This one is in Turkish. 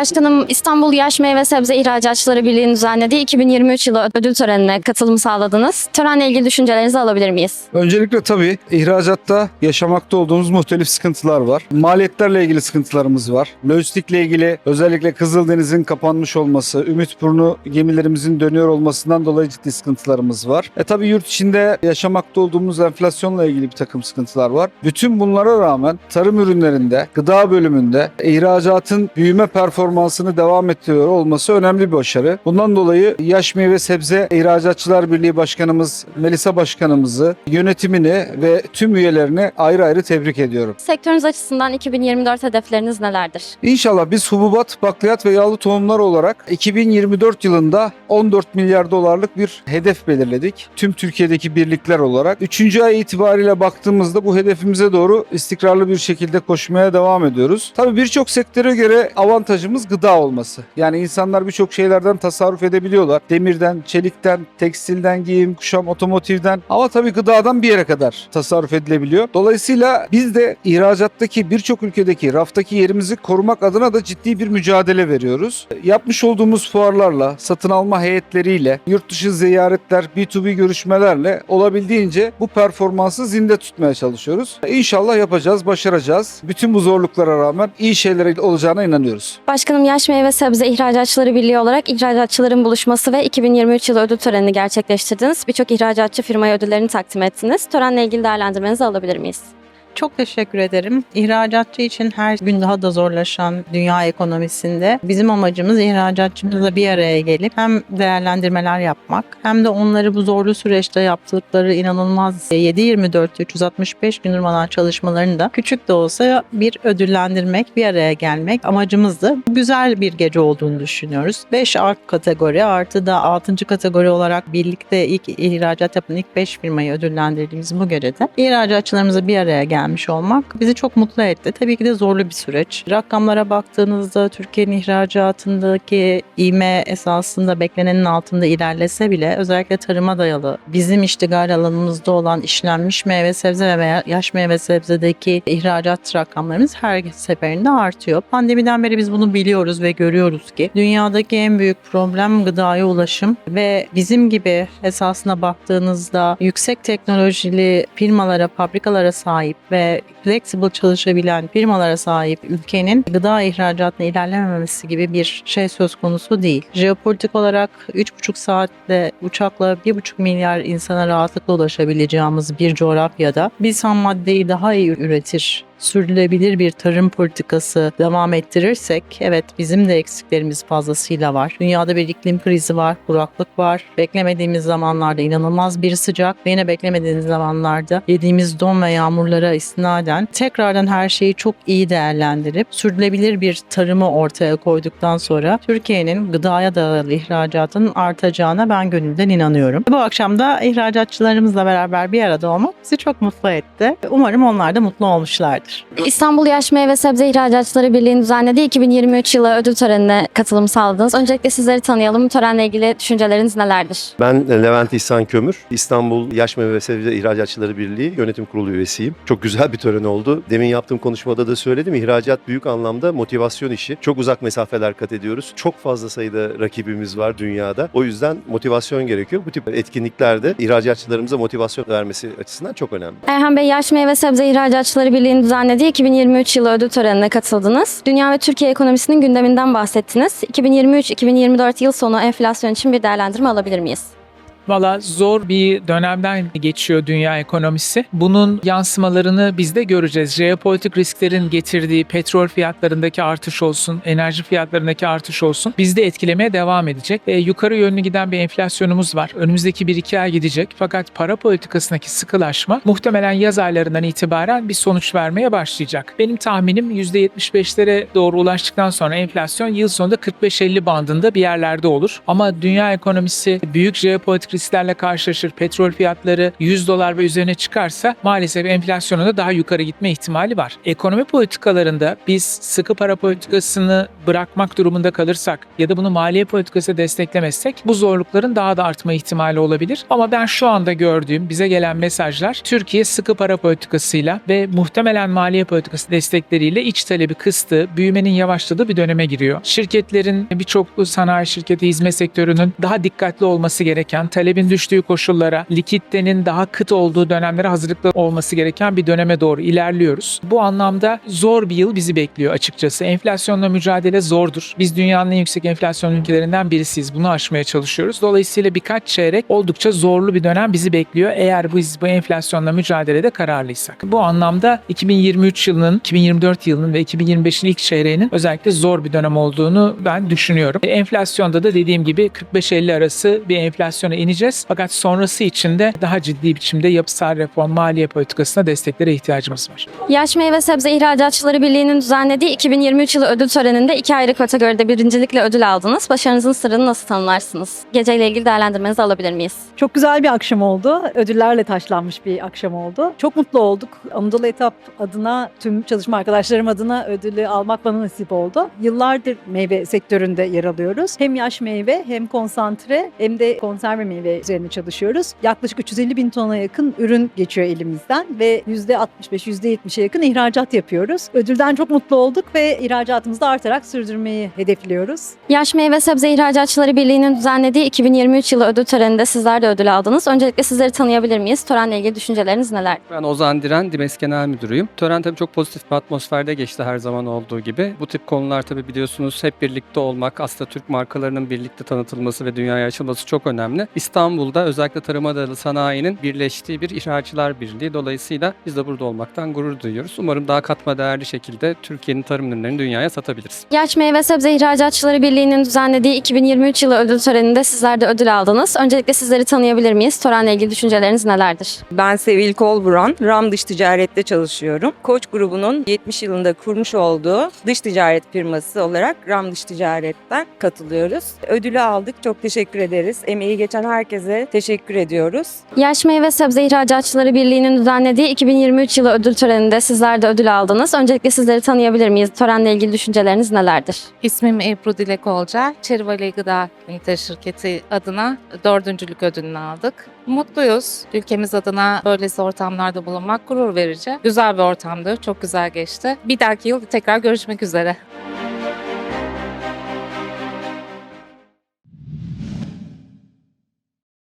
Başkanım İstanbul Yaş Meyve Sebze İhracatçıları Birliği'nin düzenlediği 2023 yılı ödül törenine katılım sağladınız. Törenle ilgili düşüncelerinizi alabilir miyiz? Öncelikle tabii ihracatta yaşamakta olduğumuz muhtelif sıkıntılar var. Maliyetlerle ilgili sıkıntılarımız var. Lojistikle ilgili özellikle Kızıldeniz'in kapanmış olması, Ümitburnu gemilerimizin dönüyor olmasından dolayı ciddi sıkıntılarımız var. E tabii yurt içinde yaşamakta olduğumuz enflasyonla ilgili bir takım sıkıntılar var. Bütün bunlara rağmen tarım ürünlerinde, gıda bölümünde ihracatın büyüme performansını devam ettiriyor olması önemli bir başarı. Bundan dolayı Yaş Meyve Sebze İhracatçılar Birliği Başkanımız Melisa Başkanımızı, yönetimini ve tüm üyelerini ayrı ayrı tebrik ediyorum. Sektörünüz açısından 2024 hedefleriniz nelerdir? İnşallah biz hububat, bakliyat ve yağlı tohumlar olarak 2024 yılında 14 milyar dolarlık bir hedef belirledik. Tüm Türkiye'deki birlikler olarak. 3. ay itibariyle baktığımızda bu hedefimize doğru istikrarlı bir şekilde koşmaya devam ediyoruz. Tabii birçok sektöre göre avantajımız gıda olması. Yani insanlar birçok şeylerden tasarruf edebiliyorlar. Demirden, çelikten, tekstilden, giyim, kuşam, otomotivden ama tabii gıdadan bir yere kadar tasarruf edilebiliyor. Dolayısıyla biz de ihracattaki birçok ülkedeki raftaki yerimizi korumak adına da ciddi bir mücadele veriyoruz. Yapmış olduğumuz fuarlarla, satın alma heyetleriyle, yurt dışı ziyaretler, B2B görüşmelerle olabildiğince bu performansı zinde tutmaya çalışıyoruz. İnşallah yapacağız, başaracağız. Bütün bu zorluklara rağmen iyi şeyler olacağına inanıyoruz. Başkanım Yaş Meyve Sebze İhracatçıları Birliği olarak ihracatçıların buluşması ve 2023 yılı ödül törenini gerçekleştirdiniz. Birçok ihracatçı firmaya ödüllerini takdim ettiniz. Törenle ilgili değerlendirmenizi alabilir miyiz? Çok teşekkür ederim. İhracatçı için her gün daha da zorlaşan dünya ekonomisinde bizim amacımız ihracatçımızla bir araya gelip hem değerlendirmeler yapmak hem de onları bu zorlu süreçte yaptıkları inanılmaz 7-24 365 gün durmadan çalışmalarını da küçük de olsa bir ödüllendirmek, bir araya gelmek amacımızdı. Güzel bir gece olduğunu düşünüyoruz. 5 alt kategori artı da 6. kategori olarak birlikte ilk ihracat yapan ilk 5 firmayı ödüllendirdiğimiz bu gecede ihracatçılarımızla bir araya gelmiş olmak bizi çok mutlu etti. Tabii ki de zorlu bir süreç. Rakamlara baktığınızda Türkiye'nin ihracatındaki ivme esasında beklenenin altında ilerlese bile özellikle tarıma dayalı bizim iştigal alanımızda olan işlenmiş meyve sebze ve yaş meyve sebzedeki ihracat rakamlarımız her seferinde artıyor. Pandemiden beri biz bunu biliyoruz ve görüyoruz ki dünyadaki en büyük problem gıdaya ulaşım ve bizim gibi esasına baktığınızda yüksek teknolojili firmalara, fabrikalara sahip ve flexible çalışabilen firmalara sahip ülkenin gıda ihracatına ilerlememesi gibi bir şey söz konusu değil. Jeopolitik olarak 3,5 saatte uçakla 1,5 milyar insana rahatlıkla ulaşabileceğimiz bir coğrafyada biz ham maddeyi daha iyi üretir sürdürülebilir bir tarım politikası devam ettirirsek evet bizim de eksiklerimiz fazlasıyla var. Dünyada bir iklim krizi var, kuraklık var. Beklemediğimiz zamanlarda inanılmaz bir sıcak ve yine beklemediğimiz zamanlarda yediğimiz don ve yağmurlara istinaden tekrardan her şeyi çok iyi değerlendirip sürdürülebilir bir tarımı ortaya koyduktan sonra Türkiye'nin gıdaya dayalı ihracatının artacağına ben gönülden inanıyorum. Bu akşam da ihracatçılarımızla beraber bir arada olmak bizi çok mutlu etti. Umarım onlar da mutlu olmuşlardır. İstanbul Yaş Meyve Sebze İhracatçıları Birliği'nin düzenlediği 2023 yılı ödül törenine katılım sağladınız. Öncelikle sizleri tanıyalım. Törenle ilgili düşünceleriniz nelerdir? Ben Levent İhsan Kömür, İstanbul Yaş Meyve ve Sebze İhracatçıları Birliği Yönetim Kurulu üyesiyim. Çok güzel bir tören oldu. Demin yaptığım konuşmada da söyledim. İhracat büyük anlamda motivasyon işi. Çok uzak mesafeler kat ediyoruz. Çok fazla sayıda rakibimiz var dünyada. O yüzden motivasyon gerekiyor. Bu tip etkinliklerde ihracatçılarımıza motivasyon vermesi açısından çok önemli. Erhan Bey Yaş Meyve Sebze İhracatçıları Birliği'nin düzenlediği 2023 yılı ödül törenine katıldınız. Dünya ve Türkiye ekonomisinin gündeminden bahsettiniz. 2023-2024 yıl sonu enflasyon için bir değerlendirme alabilir miyiz? Valla zor bir dönemden geçiyor dünya ekonomisi. Bunun yansımalarını biz de göreceğiz. Jeopolitik risklerin getirdiği petrol fiyatlarındaki artış olsun, enerji fiyatlarındaki artış olsun bizi de etkilemeye devam edecek. E, yukarı yönlü giden bir enflasyonumuz var. Önümüzdeki 1-2 ay gidecek. Fakat para politikasındaki sıkılaşma muhtemelen yaz aylarından itibaren bir sonuç vermeye başlayacak. Benim tahminim %75'lere doğru ulaştıktan sonra enflasyon yıl sonunda 45-50 bandında bir yerlerde olur. Ama dünya ekonomisi büyük jeopolitik risklerle karşılaşır, petrol fiyatları 100 dolar ve üzerine çıkarsa maalesef enflasyonun da daha yukarı gitme ihtimali var. Ekonomi politikalarında biz sıkı para politikasını bırakmak durumunda kalırsak ya da bunu maliye politikası desteklemezsek bu zorlukların daha da artma ihtimali olabilir. Ama ben şu anda gördüğüm bize gelen mesajlar Türkiye sıkı para politikasıyla ve muhtemelen maliye politikası destekleriyle iç talebi kıstığı, büyümenin yavaşladığı bir döneme giriyor. Şirketlerin birçok sanayi şirketi, hizmet sektörünün daha dikkatli olması gereken, talebin düştüğü koşullara, likiditenin daha kıt olduğu dönemlere hazırlıklı olması gereken bir döneme doğru ilerliyoruz. Bu anlamda zor bir yıl bizi bekliyor açıkçası. Enflasyonla mücadele zordur. Biz dünyanın en yüksek enflasyon ülkelerinden birisiyiz. Bunu aşmaya çalışıyoruz. Dolayısıyla birkaç çeyrek oldukça zorlu bir dönem bizi bekliyor. Eğer biz bu enflasyonla mücadelede kararlıysak. Bu anlamda 2023 yılının, 2024 yılının ve 2025'in ilk çeyreğinin özellikle zor bir dönem olduğunu ben düşünüyorum. E, Enflasyonda da dediğim gibi 45-50 arası bir enflasyona ineceğiz. Fakat sonrası için de daha ciddi biçimde yapısal reform, maliye politikasına desteklere ihtiyacımız var. Yaş Meyve Sebze İhracatçıları Birliği'nin düzenlediği 2023 yılı ödül töreninde iki ayrı kategoride birincilikle ödül aldınız. Başarınızın sırrını nasıl tanımlarsınız? Geceyle ilgili değerlendirmenizi alabilir miyiz? Çok güzel bir akşam oldu. Ödüllerle taşlanmış bir akşam oldu. Çok mutlu olduk. Anadolu Etap adına, tüm çalışma arkadaşlarım adına ödülü almak bana nasip oldu. Yıllardır meyve sektöründe yer alıyoruz. Hem yaş meyve hem konsantre hem de konserve meyve üzerine çalışıyoruz. Yaklaşık 350 bin tona yakın ürün geçiyor elimizden ve %65-%70'e yakın ihracat yapıyoruz. Ödülden çok mutlu olduk ve ihracatımızı da artarak sürdürmeyi hedefliyoruz. Yaş Meyve Sebze İhracatçıları Birliği'nin düzenlediği 2023 yılı ödül töreninde sizler de ödül aldınız. Öncelikle sizleri tanıyabilir miyiz? Törenle ilgili düşünceleriniz neler? Ben Ozan Diren, Dimes Genel Müdürüyüm. Tören tabii çok pozitif bir atmosferde geçti her zaman olduğu gibi. Bu tip konular tabii biliyorsunuz hep birlikte olmak, aslında Türk markalarının birlikte tanıtılması ve dünyaya açılması çok önemli. İstanbul'da özellikle tarıma dayalı sanayinin birleştiği bir İhracılar Birliği. Dolayısıyla biz de burada olmaktan gurur duyuyoruz. Umarım daha katma değerli şekilde Türkiye'nin tarım ürünlerini dünyaya satabiliriz. Yaş Meyve Sebze İhracatçıları Birliği'nin düzenlediği 2023 yılı ödül töreninde sizler de ödül aldınız. Öncelikle sizleri tanıyabilir miyiz? Törenle ilgili düşünceleriniz nelerdir? Ben Sevil Kolburan, RAM Dış Ticaret'te çalışıyorum. Koç grubunun 70 yılında kurmuş olduğu dış ticaret firması olarak RAM Dış Ticaret'ten katılıyoruz. Ödülü aldık, çok teşekkür ederiz. Emeği geçen herkese teşekkür ediyoruz. Yaş Meyve Sebze İhracatçıları Birliği'nin düzenlediği 2023 yılı ödül töreninde sizler de ödül aldınız. Öncelikle sizleri tanıyabilir miyiz? Törenle ilgili düşünceleriniz nelerdir? İsmim Ebru Dilek Olcay. Çerivali Gıda Ünite Şirketi adına dördüncülük ödülünü aldık. Mutluyuz. Ülkemiz adına böylesi ortamlarda bulunmak gurur verici. Güzel bir ortamdı. Çok güzel geçti. Bir dahaki yıl tekrar görüşmek üzere.